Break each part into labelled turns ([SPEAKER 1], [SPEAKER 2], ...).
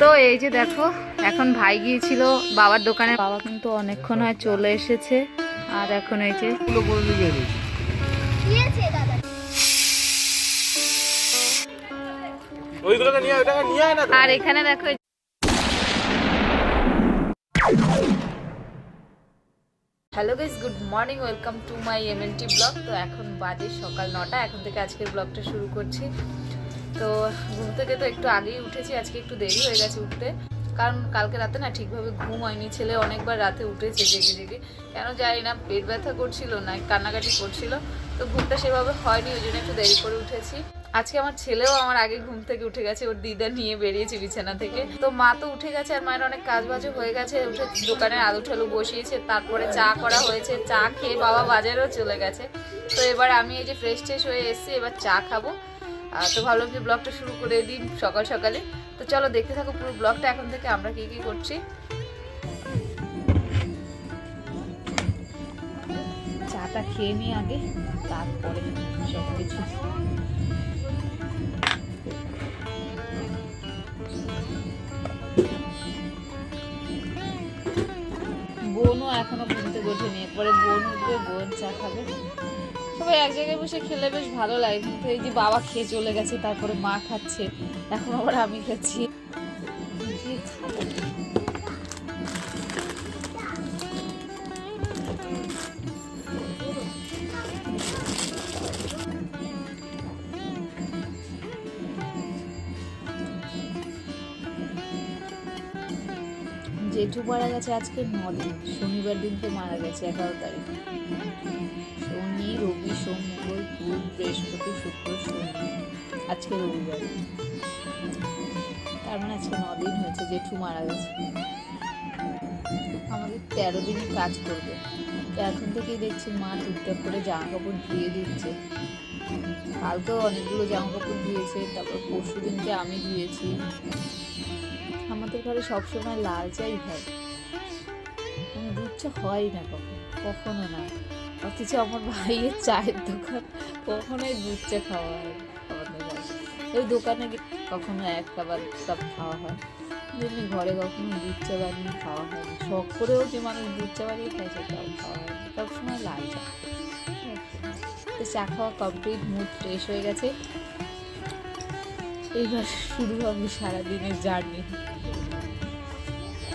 [SPEAKER 1] তো এই যে দেখো এখন ভাই গিয়েছিল বাবার দোকানে। বাবা কিন্তু অনেকক্ষণ হয় চলে এসেছে। আর এখন এই যে। আর এখানে দেখো hello guys good morning welcome to my MNT blog তো এখন বাজে সকাল নটা এখন থেকে আজকের ব্লগটা শুরু করছি। তো ঘুম থেকে তো একটু আগেই উঠেছি, আজকে একটু দেরি হয়ে গেছে উঠতে। কারণ কালকে রাতে না ঠিকভাবে ঘুম হয়নি, ছেলে অনেকবার রাতে উঠেছে জেগে জেগে। কেন জানি না, পেট ব্যথা করছিল না, কান্নাকাটি করছিল, তো ঘুমটা সেভাবে হয়নি, ওই জন্য একটু দেরি করে উঠেছি। আজকে আমার ছেলেও আমার আগে ঘুম থেকে উঠে গেছে, ওর দিদা নিয়ে বেরিয়েছে বিছানা থেকে। তো মা তো উঠে গেছে আর মায়ের অনেক কাজ বাজও হয়ে গেছে, উঠে দোকানে আলু ঠালু বসিয়েছে, তারপরে চা করা হয়েছে, চা খেয়ে বাবা বাজারেও চলে গেছে। তো এবার আমি এই যে ফ্রেশ ট্রেশ হয়ে এসেছি, এবার চা খাব। তো ভাবলাম যে ব্লগটা শুরু করে দিন সকাল সকালে। তো চলো দেখতে থাকো পুরো ব্লগটা, এখন থেকে আমরা কি কি করছি। চাটা খেয়ে নিই আগে, তারপরে সব কিছু বোনও এখনও ঘুম থেকে ওঠেনি এরপরে বোন উঠবে, বোন চা খাবে। সবাই এক জায়গায় বসে খেলে বেশ ভালো লাগে। কিন্তু এই যে বাবা খেয়ে চলে গেছে, তারপরে মা খাচ্ছে, এখন আবার আমি খাচ্ছি। জেঠু মারা গেছে আজকে নদিন শনিবার দিনকে মারা গেছে এগারো তারিখ। রবি সোম মঙ্গল বুধ বৃহস্পতি শুক্র শনি। আজকে রবিবার। তার মানে আজকে নদিন হয়েছে, জেঠু মারা গেছে। আমাদের তেরো দিনই কাজ করবে। এখন থেকেই দেখছি মা টুকটাক করে জামা কাপড় ধুয়ে দিচ্ছে। কালকেও অনেকগুলো জামা কাপড় ধুয়েছে, তারপর পরশু দিনকে আমি ধুয়েছি। আমাদের ঘরে সবসময় লাল চাই হয়। মানে দুধ চা হয় না কখনো কখনো না। অথচ আমার ভাইয়ের চায়ের দোকান কখনোই দুধ চা খাওয়া হয় ওই দোকানে কখনো এক আর কাপ খাওয়া হয়। এমনি ঘরে কখনো দুধ চা বানিয়ে খাওয়া হয় শখ করেও যে মানুষ দুধ চা বানিয়ে খায়, সেটাও খাওয়া হয় সবসময় লাল চা। তো চা খাওয়া কমপ্লিট মুড ফ্রেশ হয়ে গেছে। এইবার শুরু হবে সারাদিনের জার্নি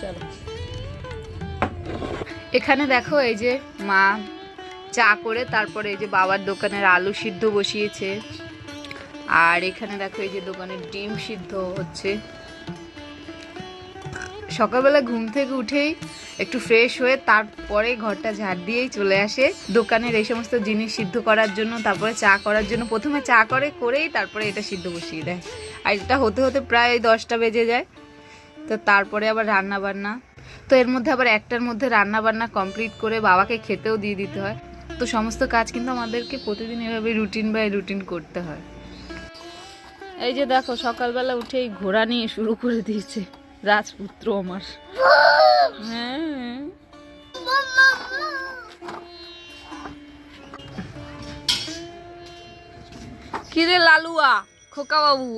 [SPEAKER 1] চলো। এখানে দেখো এই যে মা চা করে তারপরে এই যে বাবার দোকানের আলু সিদ্ধ বসিয়েছে। আর এখানে দেখো এই যে দোকানের ডিম সিদ্ধ হচ্ছে। সকালবেলা ঘুম থেকে উঠেই একটু ফ্রেশ হয়ে তারপরে ঘরটা ঝাড় দিয়েই চলে আসে। দোকানের এই সমস্ত জিনিস সিদ্ধ করার জন্য, তারপরে চা করার জন্য। প্রথমে চা করে, করেই তারপরে এটা সিদ্ধ বসিয়ে দেয়। আর এটা হতে হতে প্রায় দশটা বেজে যায়। তো তারপরে আবার রান্না বান্না তো এর মধ্যে আবার একটার মধ্যে রান্না বান্না কমপ্লিট করে বাবাকে খেতেও দিয়ে দিতে হয়। তো সমস্ত কাজ কিন্তু আমাদেরকে প্রতিদিন এভাবে রুটিন বাই রুটিন করতে হয়। এই যে দেখো, সকালবেলা উঠেই ঘোড়া নিয়ে শুরু করে দিয়েছে রাজপুত্র আমার। হ্যাঁ। কিরে লালুয়া খোকা বাবু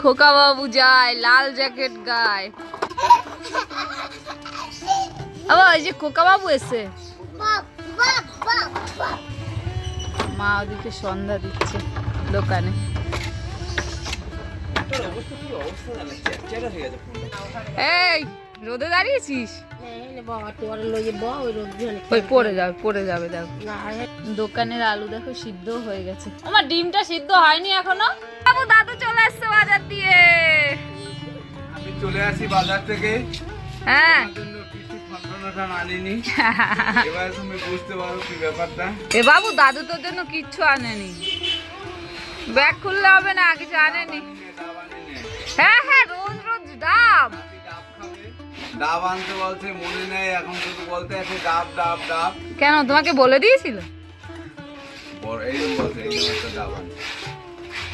[SPEAKER 1] খোকা বাবু যায়, লাল জ্যাকেট গায়। আবার এই যে খোকা বাবু এসে মা ওদিকে সন্ধ্যা দিচ্ছে দোকানে। এই রোদে দাঁড়িয়েছিস? ওই পড়ে যাবে পড়ে যাবে দেখো। দোকানের আলু দেখো সিদ্ধ হয়ে গেছে। আমার ডিমটা সিদ্ধ হয়নি এখনও। বাবু দাদু চলে আসছে বাজার দিয়ে।
[SPEAKER 2] আমি চলে আসি বাজার থেকে।
[SPEAKER 1] হ্যাঁ। এ বাবু দাদু তোর জন্য কিচ্ছু আনেনি। ব্যাগ খুললে হবে না কিছু আনেনি। হ্যাঁ হ্যাঁ রোজ রোজ ডাব।
[SPEAKER 2] ডাব আনতে বলছে মনে নেই এখন শুধু বলতে আছে ডাব ডাব ডাব।
[SPEAKER 1] কেন তোমাকে বলে দিয়েছিল?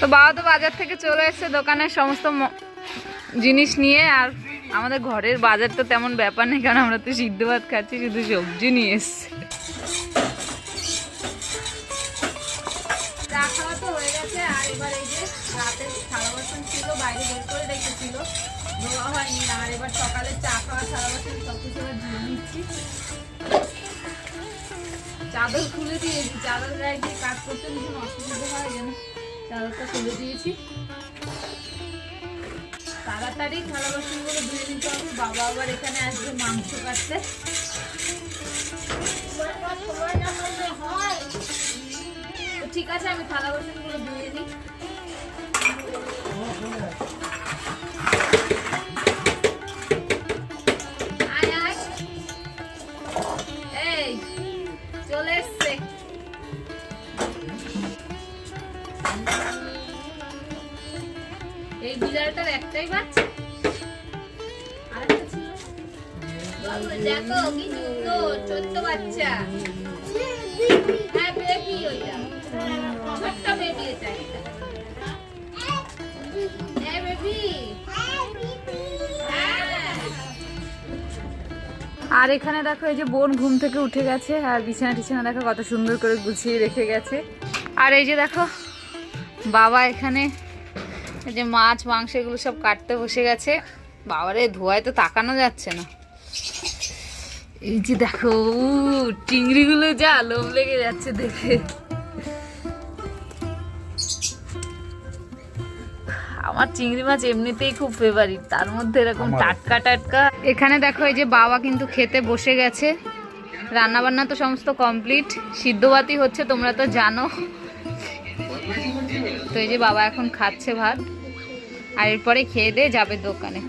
[SPEAKER 1] তো বাবা তো বাজার থেকে চলে এসেছে দোকানের সমস্ত জিনিস নিয়ে আর আমাদের ঘরের বাজার তো তেমন ব্যাপার নেই, কারণ আমরা তো সিদ্ধ ভাত খাচ্ছি, শুধু সবজি নিয়ে এসছে। চাদর খুলে দিয়েছি, চাদর গায়ে দিয়ে কাজ করতে ভীষণ অসুবিধা হয় যেন চাদরটা খুলে দিয়েছি। তাড়াতাড়ি থালা বাসনগুলো ধুয়ে নিতে হবে। বাবা আবার এখানে আসবে মাংস কাটতে। ঠিক আছে, আমি থালা বাসনগুলো ধুয়ে নিই। আর এখানে দেখো এই যে বোন ঘুম থেকে উঠে গেছে, আর বিছানা টিছানা দেখো কত সুন্দর করে গুছিয়ে রেখে গেছে। আর এই যে দেখো, বাবা এখানে এই যে মাছ, মাংস এগুলো সব কাটতে বসে গেছে। বাবারে, ধোয়ায় তো তাকানো যাচ্ছে না। এই যে দেখো চিংড়িগুলো যা লোভ লেগে যাচ্ছে দেখে। আমার চিংড়ি মাছ এমনিতেই খুব ফেভারিট তার মধ্যে এরকম টাটকা টাটকা। এখানে দেখো এই যে বাবা কিন্তু খেতে বসে গেছে। রান্না বান্না তো সমস্ত কমপ্লিট সিদ্ধবাতি হচ্ছে তোমরা তো জানো। তো এই যে বাবা এখন খাচ্ছে ভাত। আর এরপরে খেয়ে দিয়ে যাবে দোকানে।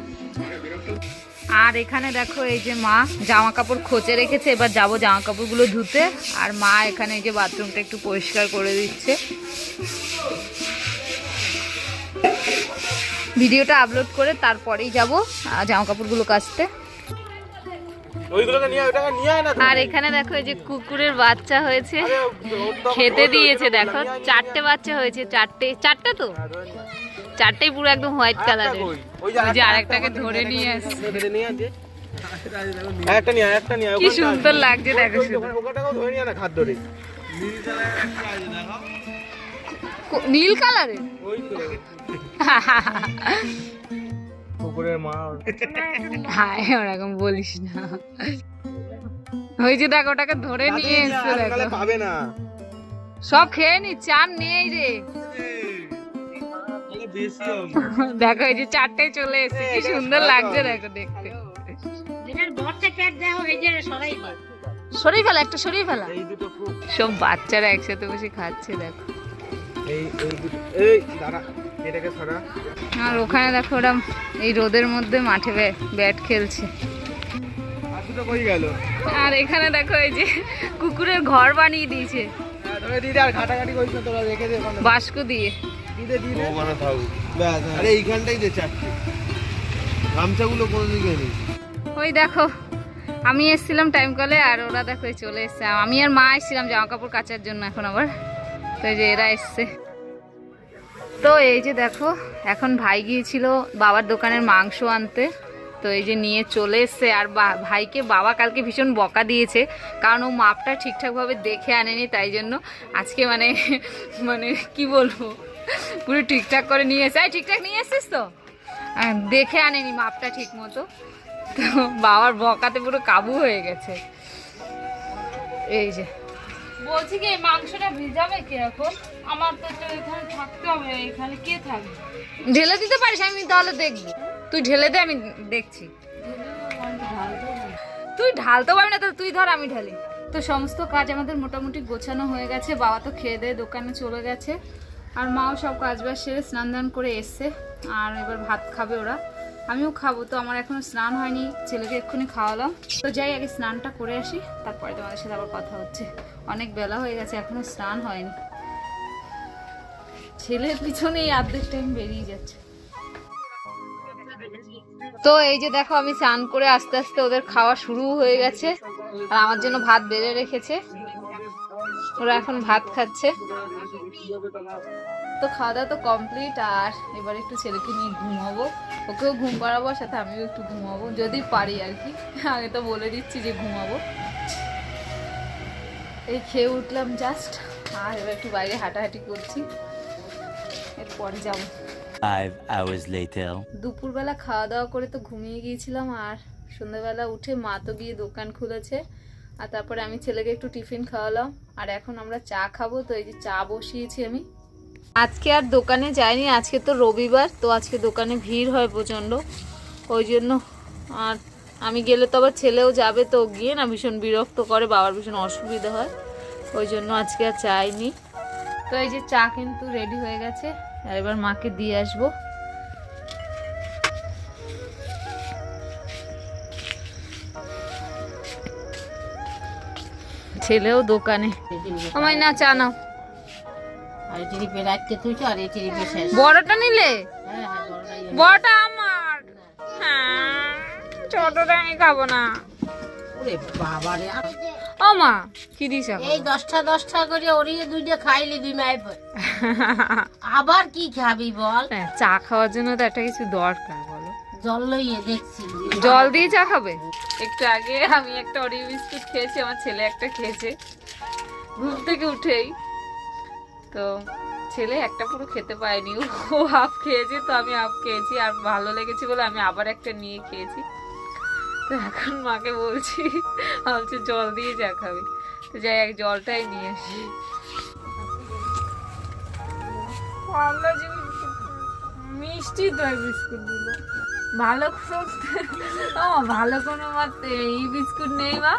[SPEAKER 1] আর এখানে দেখো এই যে মা জামা কাপড় খোঁচে রেখেছে। এবার যাব জামা কাপড়গুলো ধুতে। আর মা এখানে এই যে বাথরুমটা একটু পরিষ্কার করে দিচ্ছে। ভিডিওটা আপলোড করে তারপরেই যাব জামা কাপড়গুলো কাচতে। আর এখানে দেখো এই যে কুকুরের বাচ্চা হয়েছে খেতে দিয়েছে দেখো। চারটে বাচ্চা হয়েছে চারটে চারটে তো?
[SPEAKER 3] হ্যাঁ।
[SPEAKER 1] চারটেই পুরো একদম হোয়াইট কালারের
[SPEAKER 3] ওই
[SPEAKER 1] যে
[SPEAKER 3] আরেকটা-
[SPEAKER 1] আরেকটাকে ধরে নিয়ে আসছে। কি সুন্দর লাগছে দেখো নীল কালারের।
[SPEAKER 3] কুকুরের মা।
[SPEAKER 1] হায় ওরকম বলিস না। ওই যে দেখো ওটাকে ধরে নিয়ে এসছে দেখো।
[SPEAKER 3] পাবে না।
[SPEAKER 1] সব খেয়ে নি চান নেই রে। দেখো এই যে চারটে চলে এসেছে কি সুন্দর লাগছে দেখো দেখতে। সরিয়ে ফেলা একটা সরিয়ে ফেলা।
[SPEAKER 3] এই দুটো খুব
[SPEAKER 1] সব বাচ্চারা একসাথে বসে খাচ্ছে দেখো।
[SPEAKER 3] এই এই এই দাঁড়া। এটাকে সরা।
[SPEAKER 1] আর ওখানে দেখো ওরা এই রোদের মধ্যে মাঠে ব্যাট- খেলছে।
[SPEAKER 3] আর দুটো কই গেল?
[SPEAKER 1] আর এখানে দেখো এই যে কুকুরের ঘর বানিয়ে দিয়েছে।
[SPEAKER 3] হ্যাঁ,
[SPEAKER 1] বাস্ক দিয়ে।
[SPEAKER 3] দিদে দিদে ওখানে থাকুক। ব্যাস আরে এইখানটাই দে চারটে। গামছাগুলো কোনো দিকে নেই।
[SPEAKER 1] ওই দেখো আমি এসেছিলাম টাইম কলে আর ওরা দেখো এই চলে এসছে। আমি আর মা এসেছিলাম জামা কাপড় কাচার জন্য এখন আবার। তো এই যে এরা এসছে। তো এই যে দেখো, এখন ভাই গিয়েছিল বাবার দোকানের মাংস আনতে। তো এই যে নিয়ে চলে এসছে, আর ভাইকে বাবা কালকে ভীষণ বকা দিয়েছে, কারণ ও মাপটা ঠিকঠাকভাবে দেখে আনেনি, তাই জন্য আজকে মানে মানে কি বলব, পুরো ঠিকঠাক করে নিয়ে এসে ঠিকঠাক নিয়ে এসছিস তো? দেখে আনেনি মাপটা ঠিক মতো তো বাবার বকাতে পুরো কাবু হয়ে গেছে। এই যে। বলছি কি এই মাংসটা ভিজাবে কীরকম? আমার তো তো এখানে থাকতে হবে এখানে কে থাকবে? ঢেলে দিতে পারিস আমি তাহলে দেখবি। তুই ঢেলে দে আমি দেখছি। তুই ঢালতে পারবি না তাহলে তুই ধর আমি ঢালি। তো সমস্ত কাজ আমাদের মোটামুটি গোছানো হয়ে গেছে বাবা তো খেয়ে দিয়ে দোকানে চলে গেছে। আর মাও সব কাজ বাজ সেরে স্নান দান করে এসছে আর এবার ভাত খাবে ওরা। আমিও খাব তো আমার এখনও স্নান হয়নি ছেলেকে এক্ষুনি খাওয়ালাম। তো যাই আগে স্নানটা করে আসি তারপরে তোমাদের সাথে আবার কথা হচ্ছে। অনেক বেলা হয়ে গেছে, এখনও স্নান হয়নি। ছেলের পিছনে এই অর্ধেক টাইম বেরিয়ে যাচ্ছে। তো এই যে দেখো, আমি স্নান করে আস্তে আস্তে ওদের খাওয়া শুরু হয়ে গেছে, আর আমার জন্য ভাত বেড়ে রেখেছে। ওরা এখন ভাত খাচ্ছে। তো খাওয়া দাওয়া তো কমপ্লিট আর এবার একটু ছেলেকে নিয়ে ঘুমাবো। ওকেও ঘুম পাড়াবো সাথে আমিও একটু ঘুমাবো, যদি পারি আর কি। আগে তো বলে দিচ্ছি যে ঘুমাবো। এই খেয়ে উঠলাম জাস্ট আর এবার একটু বাইরে হাঁটাহাঁটি করছি। এরপরে যাব। দুপুরবেলা খাওয়া দাওয়া করে তো ঘুমিয়ে গিয়েছিলাম আর সন্ধ্যাবেলা উঠে মা তো গিয়ে দোকান খুলেছে। আর তারপরে আমি ছেলেকে একটু টিফিন খাওয়ালাম। আর এখন আমরা চা খাব তো এই যে চা বসিয়েছি আমি। আজকে আর দোকানে যাইনি আজকে তো রবিবার তো আজকে দোকানে ভিড় হয় প্রচণ্ড। ওই জন্য আর আমি গেলে তো আবার ছেলেও যাবে তো গিয়ে না ভীষণ বিরক্ত করে বাবার ভীষণ অসুবিধা হয়। ওই জন্য আজকে আর চাইনি। তো এই যে চা কিন্তু রেডি হয়ে গেছে আর এবার মাকে দিয়ে আসব। ছেলেও দোকানে। আমায় না চা নাও। বড়টা নিলে?
[SPEAKER 4] হ্যাঁ হ্যাঁ
[SPEAKER 1] বড়টা ছোটটা আমি খাব না।
[SPEAKER 4] ওরে বাবারে
[SPEAKER 1] ও মা কি
[SPEAKER 4] এই দশটা দশটা করে ওরিয়ে দুইটা খাইলি দুই মায়ের পর। আবার কি খাবি বল?
[SPEAKER 1] হ্যাঁ, চা খাওয়ার জন্য তো একটা কিছু দরকার বলো।
[SPEAKER 4] জল লইয়ে দেখছি।
[SPEAKER 1] জল দিয়ে চা খাবে? একটু আগে আমি একটা অরিও বিস্কুট খেয়েছি আমার ছেলে একটা খেয়েছে। ঘুম থেকে উঠেই। তো ছেলে একটা পুরো খেতে পায়নি ও হাফ খেয়েছে তো আমি হাফ খেয়েছি আর ভালো লেগেছে বলে আমি আবার একটা নিয়ে খেয়েছি। তো এখন মাকে বলছি বলছে জল দিয়ে চা খাবে তো যাই এক জলটাই নিয়ে আসি। যে মিষ্টি তো এই বিস্কুটগুলো ভালো ও ভালো কোনো মা এই বিস্কুট নেই মা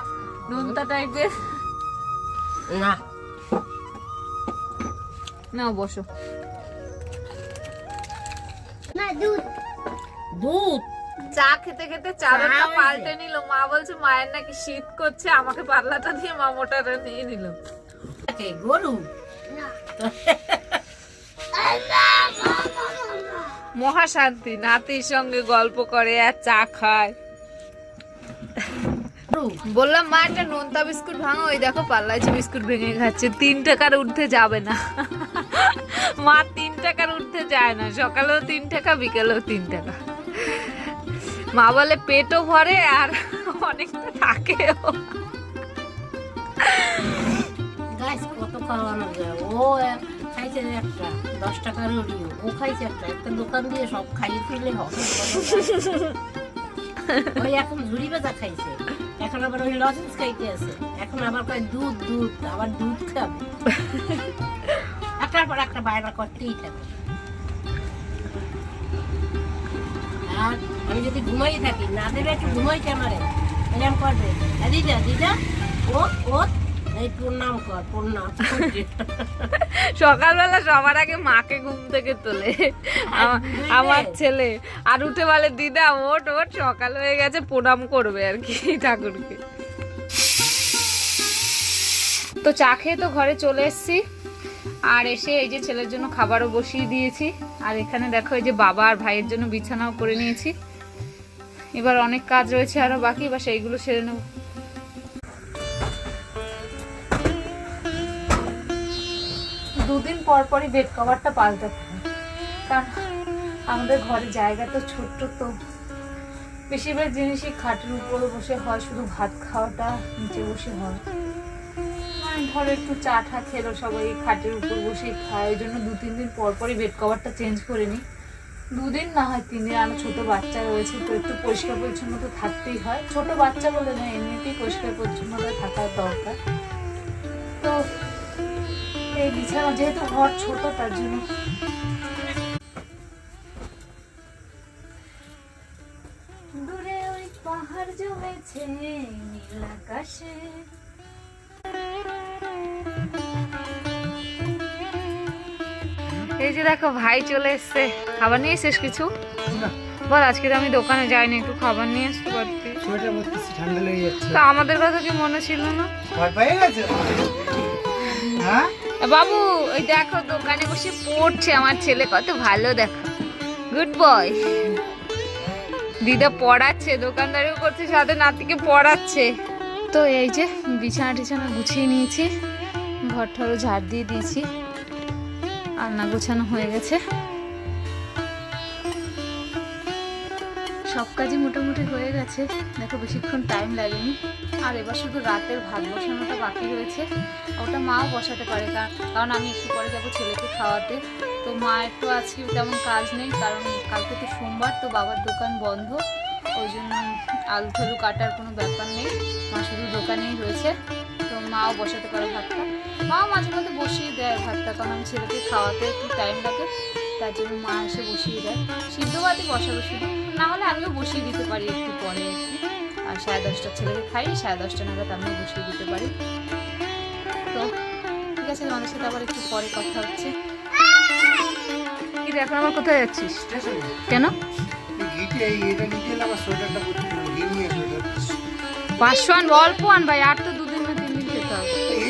[SPEAKER 1] নোনতা টাইপের।
[SPEAKER 4] না।
[SPEAKER 1] নাও বসো।
[SPEAKER 4] দুধ?
[SPEAKER 1] চা খেতে খেতে চাদরটা পাল্টে নিল। মা বলছে মায়ের নাকি শীত করছে আমাকে পাল্লাটা দিয়ে মা মোটাটা নিয়ে নিল।
[SPEAKER 4] গরু?
[SPEAKER 1] মহা শান্তি নাতির সঙ্গে গল্প করে আর চা খায়। বললাম মা একটা নোনতা বিস্কুট ভাঙো ওই দেখো পাল্লাইছি বিস্কুট ভেঙে খাচ্ছে। তিন টাকার উঠতে যাবে না। মা তিন টাকার উঠতে যায় না সকালেও তিন টাকা বিকেলেও তিন টাকা। মা বলে পেটও ভরে আর অনেকটা
[SPEAKER 4] গাছ কত খাওয়ানো যায়? ও, খাইছে একটা, দশ টাকার ও খাইছে একটা একটা দোকান দিয়ে সব খাইয়ে ওই এখন ঝুড়ি খাইছে। এখন আবার ওই খাইতে আছে। এখন আবার দুধ দুধ, আবার দুধ একটার পর একটা বায়না করতেই থাকে। আর আমি যদি ঘুমাই থাকি না দেবে একটু ঘুমাইতে আমারে এরকম করবে। "এ দিদা দিদা ও ও এই প্রণাম কর প্রণাম
[SPEAKER 1] সকালবেলা সবার আগে মাকে ঘুম থেকে তোলে। আমার ছেলে। আর উঠে বলে দিদা ওট ওট সকাল হয়ে গেছে প্রণাম করবে আর কি ঠাকুরকে। তো চা খেয়ে তো ঘরে চলে এসেছি। আর এসে এই যে ছেলের জন্য খাবারও বসিয়ে দিয়েছি। আর এখানে দেখো এই যে বাবা আর ভাইয়ের জন্য বিছানাও করে নিয়েছি। এবার অনেক কাজ রয়েছে আরও বাকি বা সেইগুলো সেরে নেব। দুদিন পর পরই বেড কভারটা পাল্টাতে কারণ আমাদের ঘরে জায়গা তো ছোট্ট তো। বেশিরভাগ জিনিসই খাটের উপরে বসে হয়, শুধু ভাত খাওয়াটা নিচে বসে হয়। ধরো একটু চা টা খেলো সবাই, খাটের উপর বসে খায়, ওই জন্য দু তিন দিন পর পরই বেড কভারটা চেঞ্জ করে নিই। দুদিন না হয়, তিন দিন, আমার ছোটো বাচ্চা রয়েছে, তো একটু পরিষ্কার পরিচ্ছন্ন তো থাকতেই হয়। ছোট বাচ্চা বলে না এমনিতেই পরিষ্কার পরিচ্ছন্নতা থাকার দরকার। তো এই বিছানা যেহেতু ঘর ছোট, তার জন্য পাহাড় জমেছে, নীল আকাশে। এই যে দেখো ভাই চলে এসছে। খাবার নিয়ে এসেছিস কিছু? বল আজকে তো আমি দোকানে যাইনি একটু খাবার নিয়ে আসতে পারতি।
[SPEAKER 3] সোয়েটার পরতেছি ঠান্ডা লেগে যাচ্ছে।
[SPEAKER 1] তা আমাদের কথা কি মনে ছিল না?
[SPEAKER 3] ভয় পেয়ে গেছে? হ্যাঁ?
[SPEAKER 1] বাবু ওই দেখো দোকানে বসে পড়ছে আমার ছেলে কত ভালো দেখো। গুড বয় দিদা পড়াচ্ছে দোকানদারিও করছে সাথে নাতিকে পড়াচ্ছে। তো এই যে বিছানা টিছানা গুছিয়ে নিয়েছি ঘর ঠরও ঝাড় দিয়ে দিয়েছি। আলনা গোছানো হয়ে গেছে। সব কাজই মোটামুটি হয়ে গেছে। দেখো বেশিক্ষণ টাইম লাগেনি। আর এবার শুধু রাতের ভাত বসানোটা বাকি রয়েছে। ওটা মাও বসাতে পারে কারণ আমি একটু পরে যাব ছেলেকে খাওয়াতে। তো মায়ের তো আজকে তেমন কাজ নেই, কারণ কালকে তো সোমবার, তো বাবার দোকান বন্ধ। ওই জন্য আলু ঠালু কাটার কোনো ব্যাপার নেই। মা শুধু দোকানেই রয়েছে। মাও বসাতে পারে ভাতটা। মাও মাঝে মধ্যে বসিয়ে দেয় ভাতটা কারণ আমি ছেলেকে খাওয়াতে একটু টাইম লাগে তার জন্য মা এসে বসিয়ে দেয়। সিদ্ধ ভাতই বসাবো শুধু। না হলে আমিও বসিয়ে দিতে পারি একটু পরে। আর সাড়ে দশটার ছেলেকে খাই সাড়ে দশটা নাগাদ আমিও বসিয়ে দিতে পারি। তো ঠিক আছে তোমাদের সাথে আবার একটু পরে কথা হচ্ছে। কি রে, এখন আবার কোথায় যাচ্ছিস? কেন? পাঁচশো আন অল্প আন ভাই আর তো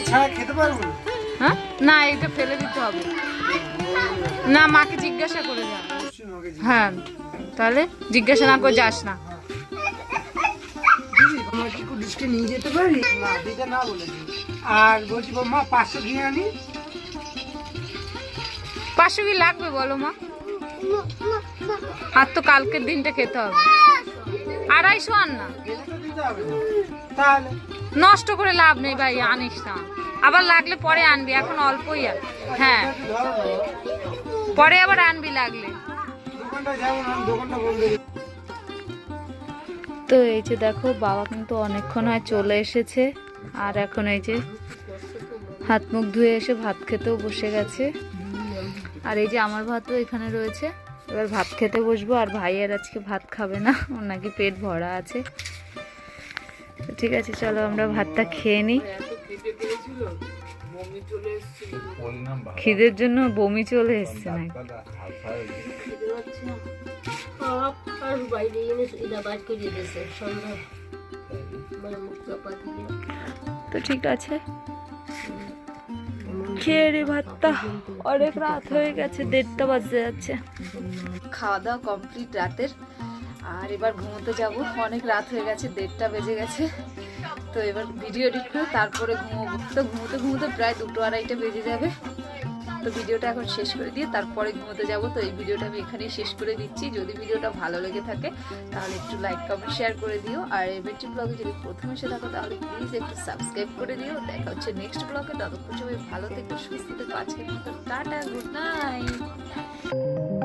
[SPEAKER 1] হবে
[SPEAKER 5] খেতে পারব
[SPEAKER 1] হ্যাঁ? না এটা ফেলে দিতে হবে। না মাকে জিজ্ঞাসা করে যা। হ্যাঁ তাহলে জিজ্ঞাসা না করে যাস না।
[SPEAKER 5] দিদি আমার কি নিয়ে যেতে পারি? না দিতে না বলেছি আর বলছি মা পাঁচশো ঘি আনি
[SPEAKER 1] পাঁচশো কি লাগবে বলো মা? আর তো কালকের দিনটা খেতে হবে। আড়াইশো আন না।
[SPEAKER 5] তাহলে?
[SPEAKER 1] নষ্ট করে লাভ নেই ভাই, আনিস না। আবার লাগলে পরে আনবি, এখন অল্পই হ্যাঁ। পরে আবার আনবি লাগলে। তো এই যে দেখো, বাবা কিন্তু অনেকক্ষণ হয় চলে এসেছে, আর এখন এই যে হাত মুখ ধুয়ে এসে ভাত খেতেও বসে গেছে। আর এই যে আমার ভাতও এখানে রয়েছে। এবার ভাত খেতে বসবো, আর ভাই আর আজকে ভাত খাবে না, ওর নাকি পেট ভরা আছে। ঠিক আছে, চলো আমরা ভাতটা খেয়ে নিই। খিদের জন্য বমি চলে এসছে তো ঠিক আছে। খেয়ে রে ভাতটা। অনেক রাত হয়ে গেছে, দেড়টা বাজতে যাচ্ছে। খাওয়া দাওয়া কমপ্লিট রাতের। আর এবার ঘুমোতে যাব। অনেক রাত হয়ে গেছে, দেড়টা বেজে গেছে। তো এবার ভিডিও এডিট করে তারপরে ঘুমোবো। তো ঘুমোতে ঘুমোতে প্রায় দুটো আড়াইটা বেজে যাবে। তো ভিডিওটা এখন শেষ করে দিয়ে তারপরে ঘুমোতে যাব। তো এই ভিডিওটা আমি এখানেই শেষ করে দিচ্ছি। যদি ভিডিওটা ভালো লেগে থাকে, তাহলে একটু লাইক কমেন্ট শেয়ার করে দিও। আর এমএনটি ব্লগে যদি প্রথম এসে থাকো, তাহলে প্লিজ একটু সাবস্ক্রাইব করে দিও। দেখা হচ্ছে নেক্সট ব্লগে ততক্ষণ সবাই ভালো থেকো, সুস্থ থেকো। আজকের মতো টাটা গুড নাইট